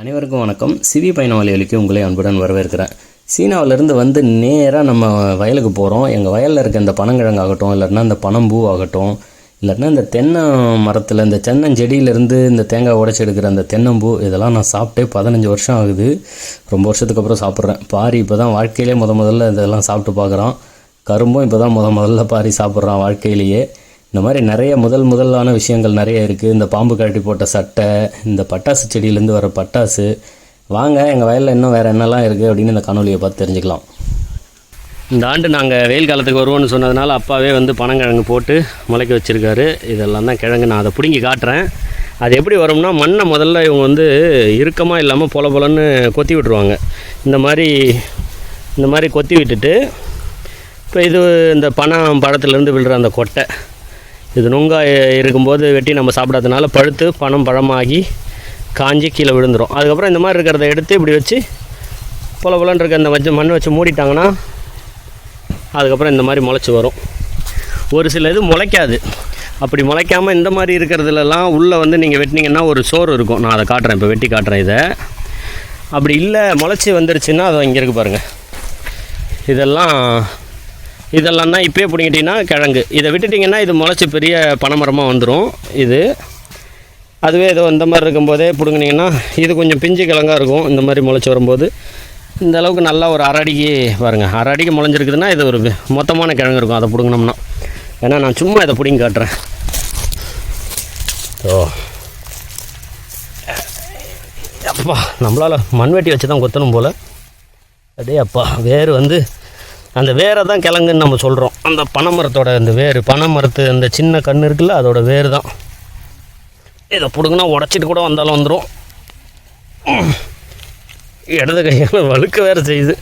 அனைவருக்கும் வணக்கம். சிவி பயண வலையொலிக்கு உங்களை அன்புடன் வரவேற்கிறேன். சீனாவிலேருந்து வந்து நேராக நம்ம வயலுக்கு போகிறோம் எங்கள் வயலில் இருக்க இந்த பனங்கிழங்காகட்டும் இல்லைன்னா இந்த பனம்பூ ஆகட்டும் இல்லைன்னா இந்த தென்னை மரத்தில் இந்த தென்னஞ்செடியிலேருந்து இந்த தேங்காய் உடச்சி எடுக்கிற அந்த தென்னம்பூ இதெல்லாம் நான் சாப்பிட்டே பதினஞ்சு வருஷம் ஆகுது. ரொம்ப வருஷத்துக்கு அப்புறம் சாப்பிட்றேன். பாரி இப்போ தான் வாழ்க்கையிலே முத முதல்ல இதெல்லாம் சாப்பிட்டு பார்க்குறான். கரும்பும் இப்போ தான் முத முதல்ல பாரி சாப்பிட்றான் வாழ்க்கையிலேயே. இந்த மாதிரி நிறைய முதல் முதலான விஷயங்கள் நிறைய இருக்குது இந்த பாம்பு கழட்டி போட்ட சட்டை இந்த பட்டாசு செடியிலேருந்து வர பட்டாசு. வாங்க எங்கள் வயலில் இன்னும் வேறு என்னெல்லாம் இருக்குது அப்படின்னு இந்த காணொலியை பார்த்து தெரிஞ்சுக்கலாம். இந்த ஆண்டு நாங்கள் வெயில் காலத்துக்கு வருவோம்னு சொன்னதுனால அப்பாவே வந்து பனங்கிழங்கு போட்டு முளைக்க வச்சுருக்காரு. இதெல்லாம் தான் கிழங்கு. நான் அதை பிடுங்கி காட்டுறேன். அது எப்படி வரும்னா மண்ணை முதல்ல இவங்க வந்து இறுக்கமாக இல்லாமல் பொல பொலன்னு கொத்தி விட்டுருவாங்க. இந்த மாதிரி இந்த மாதிரி கொத்தி விட்டுட்டு இப்போ இது இந்த பனம் பழத்துலேருந்து விழுற அந்த கொட்டை. இது நுங்கா இருக்கும்போது வெட்டி நம்ம சாப்பிடாதனால பழுத்து பணம் பழமாகி காஞ்சி கீழே விழுந்துடும் அதுக்கப்புறம் இந்த மாதிரி இருக்கிறத எடுத்து இப்படி வச்சு பொல பொலன்னு இருக்க வச்சு மண் வச்சு மூடிட்டாங்கன்னா அதுக்கப்புறம் இந்த மாதிரி முளைச்சி வரும். ஒரு சில இது முளைக்காது. அப்படி முளைக்காமல் இந்த மாதிரி இருக்கிறதுலலாம் உள்ளே வந்து நீங்கள் வெட்டினீங்கன்னா ஒரு சோறு இருக்கும். நான் அதை காட்டுறேன் இப்போ வெட்டி காட்டுறேன் இதை. அப்படி இல்லை முளைச்சி வந்துருச்சுன்னா அதை இங்கே இருக்கு பாருங்கள் இதெல்லாம் இதெல்லாம் தான் இப்போயே பிடிங்கிட்டிங்கன்னா கிழங்கு. இதை விட்டுட்டிங்கன்னா இது முளைச்சி பெரிய பனைமரமாக வந்துடும் இது அதுவே ஏதோ இந்த மாதிரி இருக்கும்போதே பிடுங்கினீங்கன்னா இது கொஞ்சம் பிஞ்சு கிழங்காக இருக்கும். இந்த மாதிரி முளைச்சி வரும்போது இந்த அளவுக்கு நல்லா ஒரு அரை அடிக்கு பாருங்கள் அரை அடிக்கு முளைஞ்சிருக்குதுன்னா இது ஒரு மொத்தமான கிழங்கு இருக்கும். அதை பிடுங்கினோம்னா. ஏன்னா நான் சும்மா இதை பிடிங்கி காட்டுறேன். ஓ அப்பா நம்மளால் மண்வெட்டி வச்சு தான் கொத்தணும் போல். அதே அப்பா வேறு வந்து அந்த வேரை தான் கிழங்குன்னு நம்ம சொல்கிறோம் அந்த பனைமரத்தோட அந்த வேர் பனைமரத்து அந்த சின்ன கன்று இருக்குல்ல அதோட வேர் தான். இதை பிடுங்கினா உடச்சிட்டு கூட வந்தாலும் வந்துடும் இடது கையால் வழுக்க வேறு செய்யுது.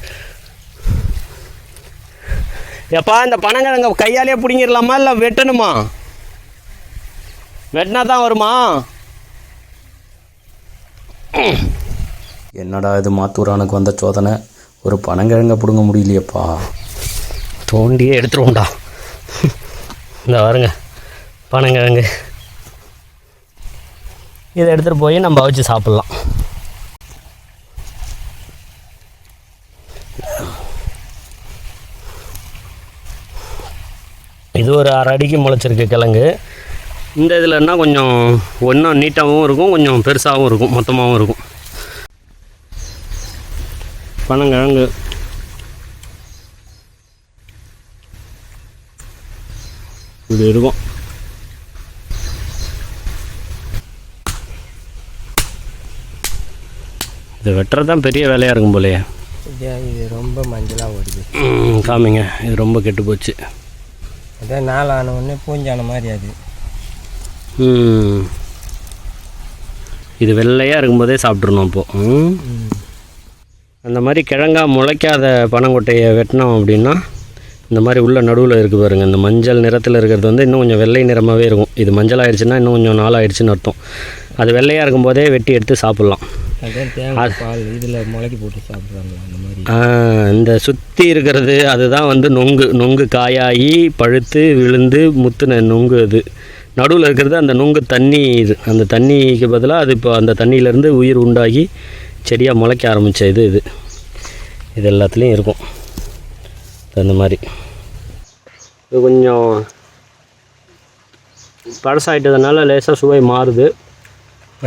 எப்பா இந்த பனங்கிழங்க கையாலேயே பிடிங்கிடலாமா இல்லை வெட்டணுமா? வெட்டினா தான் வருமா? என்னடா இது மாத்தூரானுக்கு வந்த சோதனை? ஒரு பனங்கிழங்க பிடுங்க முடியலையேப்பா. தோண்டியே எடுத்துருவோம்டா. இந்த பாருங்க பனங்கிழங்கு இதை எடுத்துகிட்டு போய் நம்ம வச்சு சாப்பிட்லாம். இது ஒரு அரை அடிக்கு முளைச்சிருக்கு கிழங்கு. இந்த இதுலன்னா கொஞ்சம் ஒன்றும் நீட்டாகவும் இருக்கும் கொஞ்சம் பெருசாகவும் இருக்கும் மொத்தமாகவும் இருக்கும். பனங்கிழங்கு இப்படி இருக்கும் இது வெட்டுறது தான் பெரிய வேலையாக இருக்கும் போலயே. இது ரொம்ப மஞ்சளாக ஓடுது. ம், காமிங்க. இது ரொம்ப கெட்டு போச்சு. அதான் நாள் ஆன உடனே பூஞ்சான மாதிரி அது. ம். இது வெள்ளையாக இருக்கும்போதே சாப்பிட்றணும் அப்போது ம். அந்த மாதிரி கிழங்கா முளைக்காத பனங்கொட்டையை வெட்டினோம் அப்படின்னா இந்த மாதிரி உள்ள நடுவில் இருக்குது பாருங்க. இந்த மஞ்சள் நிறத்தில் இருக்கிறது வந்து இன்னும் கொஞ்சம் வெள்ளை நிறமாகவே இருக்கும். இது மஞ்சள் ஆயிடுச்சுன்னா இன்னும் கொஞ்சம் நாள் ஆயிடுச்சுன்னு அர்த்தம். அது வெள்ளையாக இருக்கும்போதே வெட்டி எடுத்து சாப்பிட்லாம். இதில் முளைக்கி போட்டு சாப்பிட்றாங்க அந்த மாதிரி. ஆ, இந்த சுற்றி இருக்கிறது அதுதான் வந்து நொங்கு. நொங்கு காயாகி பழுத்து விழுந்து முத்துன நொங்கு அது. நடுவில் இருக்கிறது அந்த நொங்கு தண்ணி இது. அந்த தண்ணிக்கு பதிலாக அது இப்போ அந்த தண்ணியிலேருந்து உயிர் உண்டாகி செடியாக முளைக்க ஆரம்பித்த இது இது. இது எல்லாத்துலேயும் இருக்கும். அந்த மாதிரி. இது கொஞ்சம் பழசாயிட்டதுனால லேசாக சுவை மாறுது.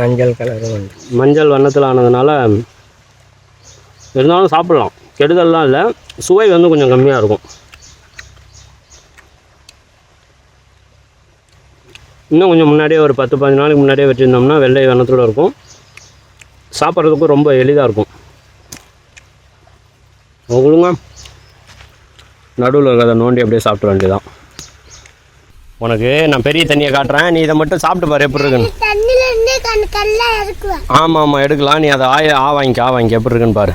மஞ்சள் வந்து மஞ்சள் வண்ணத்தில் ஆனதுனால இருந்தாலும் சாப்பிட்லாம். கெடுதல்லாம் இல்லை. சுவை வந்து கொஞ்சம் கம்மியாக இருக்கும். இன்னும் கொஞ்சம் முன்னாடியே ஒரு பத்து பதினஞ்சு நாளைக்கு முன்னாடியே வச்சுருந்தோம்னா வெள்ளை வண்ணத்தோட இருக்கும். சாப்பிட்றதுக்கும் ரொம்ப எளிதாக இருக்கும். கொடுங்க நடுவில் இருக்கிறத நோண்டி அப்படியே சாப்பிட வேண்டியதான் உனக்கு நான் பெரிய தண்ணியை காட்டுறேன். நீ இதை மட்டும் சாப்பிட்டு பாரு எப்படி இருக்குன்னு. ஆமாம் ஆமாம் எடுக்கலாம். நீ அதை ஆய ஆ வாங்கிக்க ஆ வாங்கிக்க எப்படி இருக்குன்னு பாரு.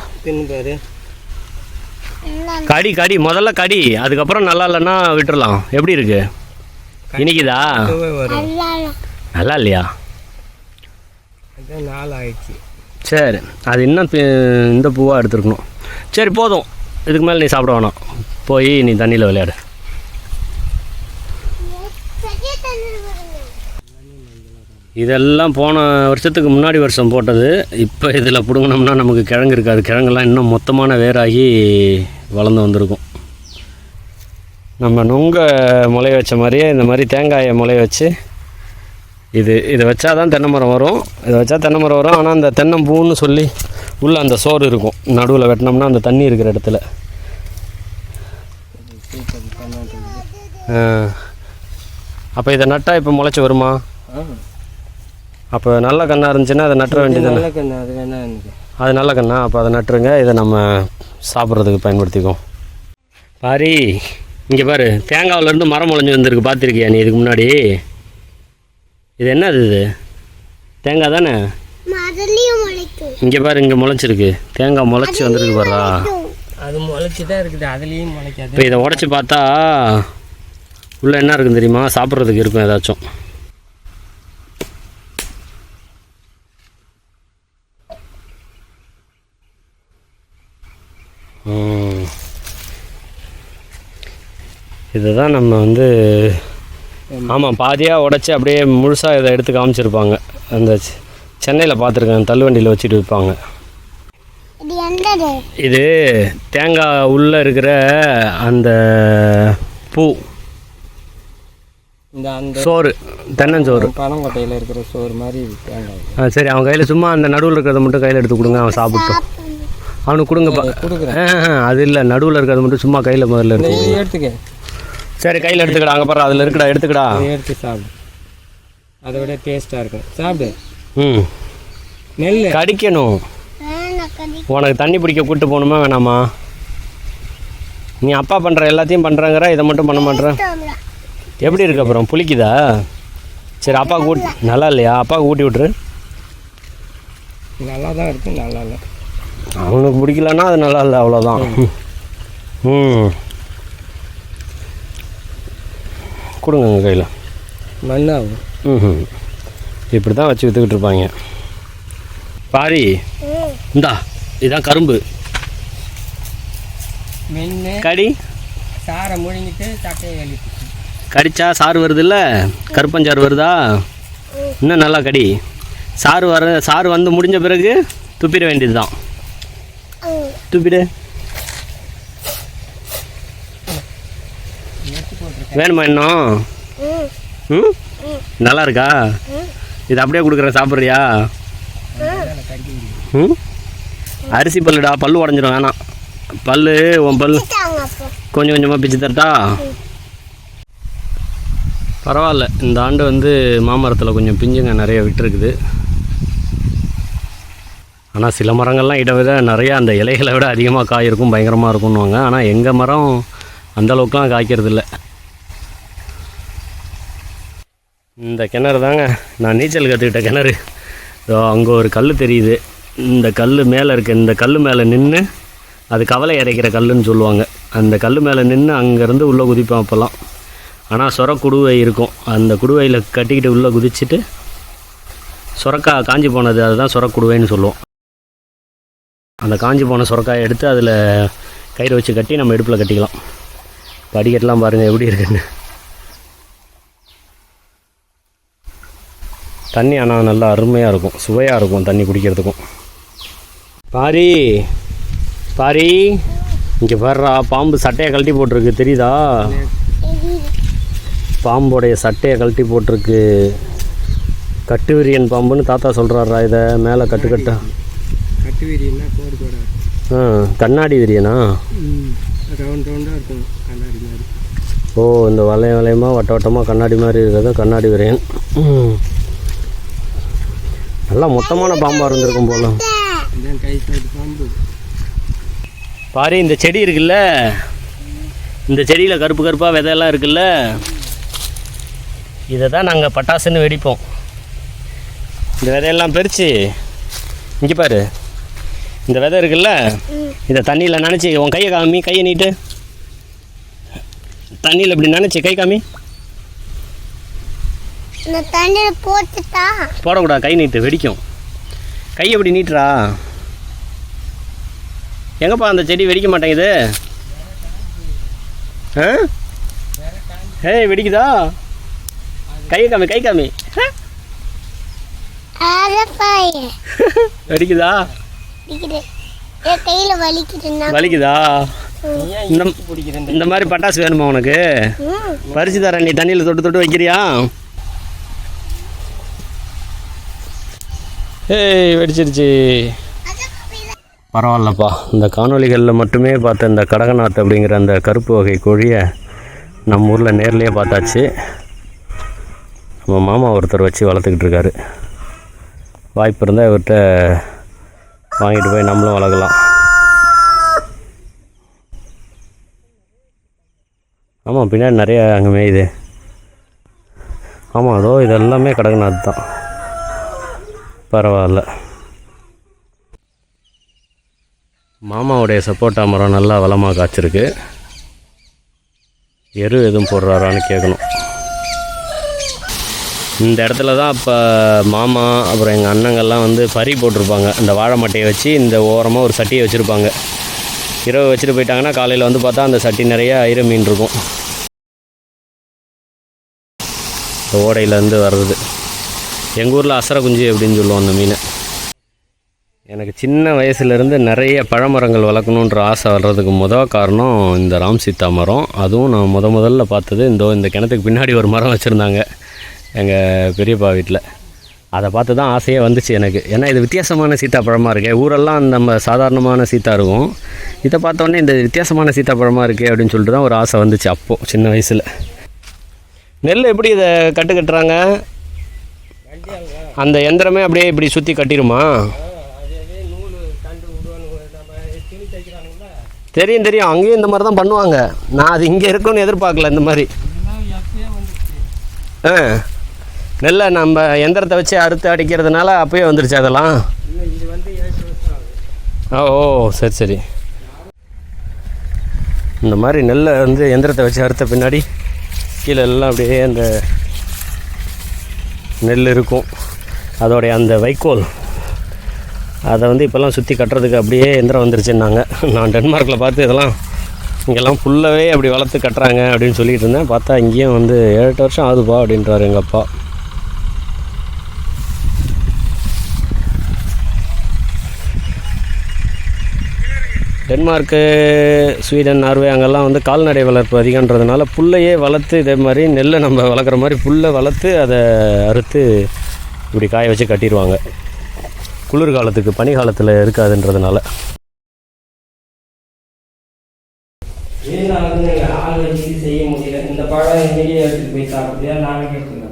கடி கடி முதல்ல கடி. அதுக்கப்புறம் நல்லா இல்லைன்னா விட்டுறலாம். எப்படி இருக்கு? இனிக்குதா? நல்லா இல்லையா? அதான் நாள் ஆயிடுச்சு. சரி. அது இன்னும் இந்த பூவாக எடுத்துருக்கணும். சரி போதும். இதுக்கு மேலே நீ சாப்பிட வேணாம். போய் நீ தண்ணியில் விளையாடு. இதெல்லாம் போன வருஷத்துக்கு முன்னாடி வருஷம் போட்டது. இப்போ இதில் பிடுங்கினோம்னா நமக்கு கிழங்கு இருக்காது. கிழங்கெல்லாம் இன்னும் மொத்தமான வேராகி வளர்ந்து வந்திருக்கும். நம்ம நுங்க முளைய வச்ச மாதிரியே இந்த மாதிரி தேங்காயை முளைய வச்சு இது இதை வச்சா தான் தென்னை மரம் வரும். இதை வச்சா தென்னை மரம் வரும். ஆனால் அந்த தென்னம்பூன்னு சொல்லி உள்ளே அந்த சோறு இருக்கும். நடுவில் வெட்டினோம்னா அந்த தண்ணி இருக்கிற இடத்துல. அப்போ இதை நட்டால் இப்போ முளைச்சி வருமா? அப்போ நல்ல கண்ணாக இருந்துச்சுன்னா அதை நட்டுற வேண்டியது நல்ல கண்ணு அது வேணா அது நல்ல கண்ணா அப்போ அதை நட்டுருங்க இதை நம்ம சாப்பிட்றதுக்கு பயன்படுத்திக்குவோம். பாரி இங்கே பாரு தேங்காவிலேருந்து மரம் முளைஞ்சு வந்திருக்கு பார்த்துருக்கியா நீ இதுக்கு முன்னாடி? இது என்னது இது? தேங்காய் தானே? இங்கே பாரு இங்கே முளைச்சிருக்கு. தேங்காய் முளைச்சி வந்திருக்கு பாரா அது முளைச்சி தான் இருக்குது அதுலேயும் முளைக்காது. இப்போ இதை உடச்சி பார்த்தா உள்ளே என்ன இருக்குன்னு தெரியுமா? சாப்பிட்றதுக்கு இருக்கும் ஏதாச்சும். இதை தான் நம்ம வந்து ஆமாம் பாதியாக உடச்சி அப்படியே முழுசாக இதை எடுத்து காமிச்சிருப்பாங்க. அந்த சென்னையில் பார்த்துருக்கேன் தள்ளுவண்டியில் வச்சுட்டு விற்பாங்க. இது தேங்காய் உள்ளே இருக்கிற அந்த பூ. இந்த அந்த சோறு தென்னஞ்சோறு. பனங்கொட்டையில் இருக்கிற சோறு மாதிரி ஆ சரி அவன் கையில் சும்மா அந்த நடுவில் இருக்கிறத மட்டும் கையில் எடுத்து கொடுங்க அவன் சாப்பிட்டோம் அவனுக்கு கொடுங்கப்பா அது இல்லை நடுவில் இருக்கிறத மட்டும் சும்மா கையில் முதல்ல எடுத்து எடுத்துக்க. சரி கையில் எடுத்துக்கடா அங்கே பாரு அதில் இருக்குடா எடுத்துக்கடா. எடுத்து சாப்பிடு. அதை விட டேஸ்ட்டாக இருக்கும். சாப்பிடு. ம். நெல் கடிக்கணும். உனக்கு தண்ணி பிடிக்க கூட்டு போகணுமா வேணாமா? நீ அப்பா பண்ணுற எல்லாத்தையும் பண்ணுறங்கிற இதை மட்டும் பண்ண மாட்டேற. எப்படி இருக்கு அப்புறம்? புளிக்குதா? சரி அப்பா கூட் நல்லா இல்லையா? அப்பா ஊட்டி விட்ரு நல்லா தான் இருக்குது நல்லா இல்லை அவனுக்கு பிடிக்கலன்னா அது நல்லா இல்லை அவ்வளோதான் ம். கொடுங்க உங்கள் கையில். மண்ணாகும் ம் இப்படி தான் வச்சு விற்றுக்கிட்டு இருப்பாங்க. பாரி. இந்தா இதுதான் கரும்பு. கடி. சாரை முழுங்கிட்டு சட்டையை கழித்து கடிச்சா சாறு வருதுல்ல? கருப்பஞ்சாறு வருதா? இன்னும் நல்லா கடி. சாறு வர சாறு வந்து முடிஞ்ச பிறகு துப்பிட வேண்டியது தான் துப்பிடு. வேணுமா இன்னும்? ம். நல்லா இருக்கா? இது அப்படியே கொடுக்குறேன் சாப்பிட்றியா? ம்? அரிசி பல்லுடா பல்லு உடஞ்சிடும் வேணாம். பல்லு உன் பல்லு. கொஞ்சம் கொஞ்சமாக பிச்சு தரட்டா? பரவாயில்ல. இந்த ஆண்டு வந்து மாமரத்தில் கொஞ்சம் பிஞ்சுங்க நிறைய விட்டுருக்குது. ஆனால் சில மரங்கள்லாம் இட விட நிறையா அந்த இலைகளை விட அதிகமாக காயிருக்கும் பயங்கரமாக இருக்கும்னுவாங்க. ஆனால் எங்கள் மரம் அந்தளவுக்குலாம் காய்க்கிறது இல்லை இந்த கிணறு தாங்க. நான் நீச்சல் கற்றுக்கிட்ட கிணறு. இதோ அங்கே ஒரு கல் தெரியுது. இந்த கல் மேலே இருக்க இந்த கல் மேலே நின்று அது கவலை இறைக்கிற கல்லுன்னு சொல்லுவாங்க. அந்த கல் மேலே நின்று அங்கேருந்து உள்ளே குதிப்பேன் அப்போல்லாம் ஆனால் சொர குடுவை இருக்கும். அந்த குடுவையில் கட்டிக்கிட்டு உள்ளே குதிச்சுட்டு சுரக்காய் காஞ்சி போனது அதுதான் சுரக்குடுவைன்னு சொல்லுவோம். அந்த காஞ்சி போன சுரக்காயை எடுத்து அதில் கயிறு வச்சு கட்டி நம்ம இடுப்பில் கட்டிக்கலாம். படிக்கட்டெலாம் பாருங்கள் எப்படி இருக்குன்னு. தண்ணி ஆனால் நல்லா அருமையாக இருக்கும். சுவையாக இருக்கும் தண்ணி குடிக்கிறதுக்கும். பாரி பாரி இங்கே பாருடா பாம்பு சட்டையை கழட்டி போட்டிருக்கு தெரியுதா? பாம்போடைய சட்டையை கழட்டி போட்டிருக்கு. கட்டுவிரியன் பாம்புன்னு தாத்தா சொல்கிறாரா இதை மேலே கட்டு கட்டா. கட்டு வீரியன்னா கோடு கோடாக இருக்கும் ஆ கண்ணாடி விரியனா? ம் ரவுண்ட் ரவுண்டாக இருக்கும் கண்ணாடி மாதிரி. ஓ இந்த வளையம் வளையமாக வட்ட வட்டமாக கண்ணாடி மாதிரி இருக்கிறது கண்ணாடி விரியன். நல்லா மொத்தமான பாம்பாக இருந்திருக்கும் போல. பாம்பு. பாரு இந்த செடி இருக்குல்ல? இந்த செடியில் கருப்பு கருப்பாக விதையெல்லாம் இருக்குல்ல? இதை தான் நாங்கள் பட்டாசுன்னு வெடிப்போம். இந்த விதையெல்லாம் பறித்து இங்கே பாரு. இந்த விதை இருக்குல்ல? இதை தண்ணியில் நனைச்சி உன் கையை காமி கையை நீட்டு. தண்ணியில் இப்படி நினச்சி கை காமி. இந்த தண்ணியில் போட்டுட்டா? போடக்கூடாது கை நீட்டு வெடிக்கும். கை எப்படி நீட்டுறா? எங்கப்பா அந்த செடி வெடிக்க மாட்டேங்குது? ஆ? ஏய் வெடிக்குதா? கை காமி கை காமி. அடிக்குதா வலிக்குதா? இந்த மாதிரி பட்டாசு வேணுமா உனக்கு? பறிச்சு தரேன் நீ தண்ணியில் தொட்டு தொட்டு வைக்கிறியா? ஏய் வெடிச்சிருச்சு. பரவாயில்லப்பா. இந்த காணொளிகளில் மட்டுமே பார்த்த இந்த கடகநாத் அப்படிங்கிற அந்த கருப்பு வகை கோழியை நம்ம ஊரில் நேர்லேயே பார்த்தாச்சு. நம்ம மாமா ஒருத்தர் வச்சு வளர்த்துக்கிட்டு இருக்காரு வாய்ப்பு இருந்தால் இவர்கிட்ட வாங்கிட்டு போய் நம்மளும் வளர்க்கலாம். ஆமாம் பின்னாடி நிறைய அங்கே மேயுது. ஆமாம் அதோ இதெல்லாமே கடகநாத் தான் பரவாயில்ல. மாமாவுடைய சப்போட்டா மரம் நல்லா வளமாக காய்ச்சிருக்கு. எரு எதுவும் போடுறாரான்னு கேட்கணும். இந்த இடத்துல தான் இப்போ மாமா அப்புறம் எங்கள் அண்ணங்கள்லாம் வந்து பறி போட்டிருப்பாங்க. இந்த வாழை மட்டையை வச்சு இந்த ஓரமாக ஒரு சட்டியை வச்சுருப்பாங்க. இரவு வச்சுட்டு போயிட்டாங்கன்னா காலையில் வந்து பார்த்தா அந்த சட்டி நிறைய ஐர மீன் இருக்கும். இந்த ஓடையிலேருந்து வர்றது. எங்கள் ஊரில் அசர குஞ்சு அப்படின்னு சொல்லுவோம் அந்த மீனை. எனக்கு சின்ன வயசுலேருந்து நிறைய பழமரங்கள் வளர்க்கணுன்ற ஆசை வர்றதுக்கு முதல் காரணம் இந்த ராம் சீதா மரம். அதுவும் நான் முத முதல்ல பார்த்தது இந்த இந்த கிணத்துக்கு பின்னாடி ஒரு மரம் வச்சுருந்தாங்க. எங்கள் பெரியப்பா வீட்டில் அதை பார்த்து தான் ஆசையே வந்துச்சு எனக்கு. ஏன்னா இது வித்தியாசமான சீத்தாப்பழமாக இருக்கே. ஊரெல்லாம் நம்ம சாதாரணமான சீத்தா இருக்கும். இதை பார்த்தோன்னே இந்த வித்தியாசமான சீத்தாப்பழமாக இருக்கே அப்படின்னு சொல்லிட்டு தான் ஒரு ஆசை வந்துச்சு அப்போது சின்ன வயசில். நெல் எப்படி இதை கட்டு கட்டுறாங்க அந்த எந்திரமே அப்படியே இப்படி சுற்றி கட்டிடுமா தெரியும் தெரியும். அங்கேயும் இந்த மாதிரி தான் பண்ணுவாங்க. நான் அது இங்கே இருக்குன்னு எதிர்பார்க்கல இந்த மாதிரி. ஆ. நெல்லை நம்ம எந்திரத்தை வச்சு அறுத்து அடிக்கிறதுனால அப்பயே வந்துருச்சு அதெல்லாம். ஓ ஓ சரி சரி. இந்த மாதிரி நெல்லை வந்து எந்திரத்தை வச்சு அறுத்த பின்னாடி கீழே எல்லாம் அப்படியே அந்த நெல் இருக்கும். அதோடைய அந்த வைக்கோல். அதை வந்து இப்போல்லாம் சுற்றி கட்டுறதுக்கு அப்படியே எந்திரம் வந்துருச்சுன்னாங்க. நான் டென்மார்க்கில் பார்த்து இதெல்லாம் இங்கெல்லாம் ஃபுல்லாகவே அப்படி வளர்த்து கட்டுறாங்க அப்படின்னு சொல்லிட்டு இருந்தேன். பார்த்தா இங்கேயும் வந்து ஏழு எட்டு வருஷம் ஆகுதுப்பா அப்படின்றாரு எங்கள் அப்பா. டென்மார்க்கு ஸ்வீடன் நார்வே அங்கெல்லாம் வந்து கால்நடை வளர்ப்பு அதிகன்றதுனால புல்லையே வளர்த்து இதே மாதிரி நெல்லை நம்ம வளர்க்குற மாதிரி புல்லை வளர்த்து அதை அறுத்து இப்படி காய வச்சு கட்டிடுவாங்க. குளிர்காலத்துக்கு பனி காலத்தில் இருக்காதுன்றதுனால செய்ய முடியல? இந்த பழம் இன்னைக்கே எடுத்துகிட்டு போய் சாப்பிட்டு நாளைக்கு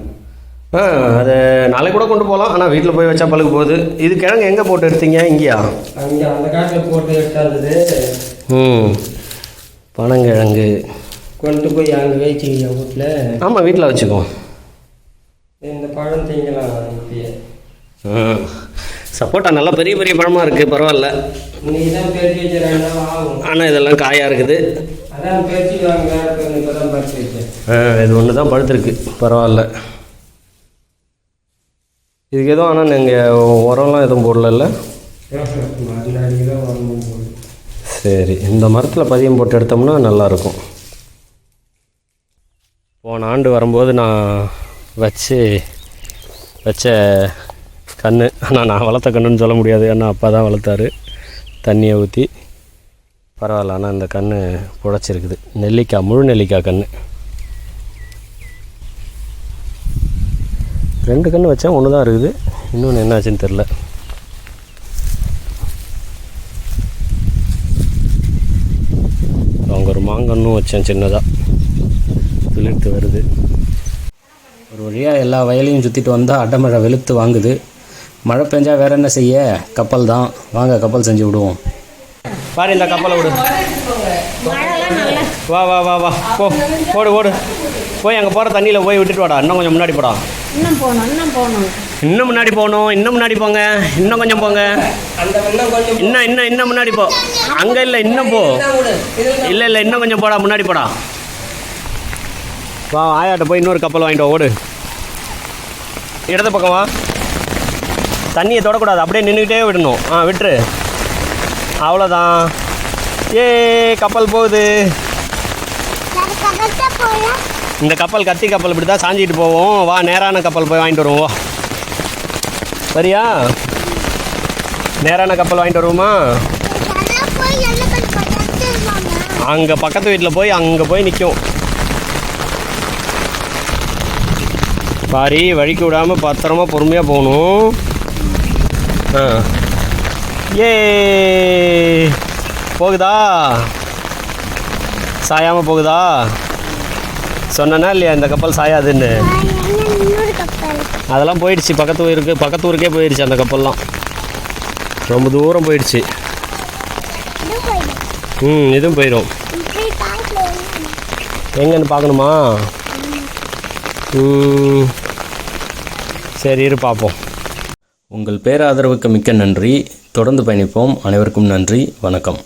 ஆ அதை நாளைக்கு கூட கொண்டு போகலாம். ஆனால் வீட்டில் போய் வச்சா பழுக்கு போகுது. இது கிழங்கு எங்கே போட்டு எடுத்தீங்க? இங்கேயா? அங்கே அந்த காட்டில் போட்டு எடுத்தாந்தது ம். பனங்கிழங்கு. கொண்டு போய் அங்கே வச்சுக்கிங்க வீட்டில் ஆமாம் வீட்டில் வச்சுக்கோ. இந்த பழம் திங்கலாம் இப்பயே. ம் சப்போட்டா நல்லா பெரிய பெரிய பழமாக இருக்குது பரவாயில்ல. ஆனால் இதெல்லாம் காயாக இருக்குது. இது ஒன்று தான் படுத்துருக்கு. பரவாயில்ல. இதுக்கு எதுவும் ஆனால் நீங்கள் உரம்லாம் எதுவும் போடல சரி இந்த மரத்தில் பதியம் போட்டு எடுத்தோம்னா நல்லாயிருக்கும். போன ஆண்டு வரும்போது நான் வச்சு வச்ச கன்று ஆனால் நான் வளர்த்த கன்றுன்னு சொல்ல முடியாது. ஏன்னா அப்பா தான் வளர்த்தாரு. தண்ணியை ஊற்றி பரவாயில்ல ஆனால் இந்த கன்று புழைச்சிருக்குது நெல்லிக்காய் முழு நெல்லிக்காய் கன்று ரெண்டு கன்று வச்சேன் ஒன்று தான் இருக்குது. இன்னொன்று என்னாச்சுன்னு தெரில அவங்க ஒரு மாங்கன்னும் வச்சேன் சின்னதாக துளிர்த்து வருது. ஒரு வழியாக எல்லா வயலையும் சுற்றிட்டு வந்தால் அடமழை வெளுத்து வாங்குது. மழை பெஞ்சால் வேறு என்ன செய்ய? கப்பல் தான். வாங்க கப்பல் செஞ்சு விடுவோம். பாரு இந்த கப்பலை விடு. வா வா வா வா. போ ஓடு ஓடு. போய் அங்கே போகிற தண்ணியில் போய் விட்டுட்டு வாடா. இன்னும் கொஞ்சம் முன்னாடி போடா. இன்னும் போகணும் இன்னும் போகணும். இன்னும் முன்னாடி போகணும். இன்னும் முன்னாடி போங்க. இன்னும் கொஞ்சம் போங்க. இன்னும் இன்னும் இன்னும் முன்னாடி போ. அங்கே இல்லை இன்னும் போ. இல்லை இல்லை இன்னும் கொஞ்சம் போடா. முன்னாடி போடா. வா ஆயாட்ட போய் இன்னொரு கப்பல் வாங்கிட்டு ஓடு. இடது பக்கம் வா. தண்ணியை தொடக்கூடாது. அப்படியே நின்றுக்கிட்டே விடணும். ஆ விட்டுரு. அவ்வளோதான் ஏ கப்பல் போகுது. இந்த கப்பல் கத்தி கப்பல் இப்படி தான் சாஞ்சிட்டு போவோம். வா நேரான கப்பல் போய் வாங்கிட்டு வருவோம். சரியா? நேரான கப்பல் வாங்கிட்டு வருவோமா? அங்கே பக்கத்து வீட்டில் போய் அங்கே போய் நிற்கும் பாரி வழிக்கு விடாமல் பத்திரமா பொறுமையாக போகணும். ஆ. ஏ போகுதா? சாயாமல் போகுதா? சொன்னனா இல்லையா இந்த கப்பல் சாயாதுன்னு? அதெல்லாம் போயிடுச்சு பக்கத்து ஊருக்கு பக்கத்து ஊருக்கே போயிடுச்சு அந்த கப்பல்லாம். ரொம்ப தூரம் போயிடுச்சு. ம் இதுவும் போயிடும். எங்கன்னு பார்க்கணுமா? சரி இரு பார்ப்போம். உங்கள் பேராதரவுக்கு மிக்க நன்றி. தொடர்ந்து பயணிப்போம். அனைவருக்கும் நன்றி. வணக்கம்.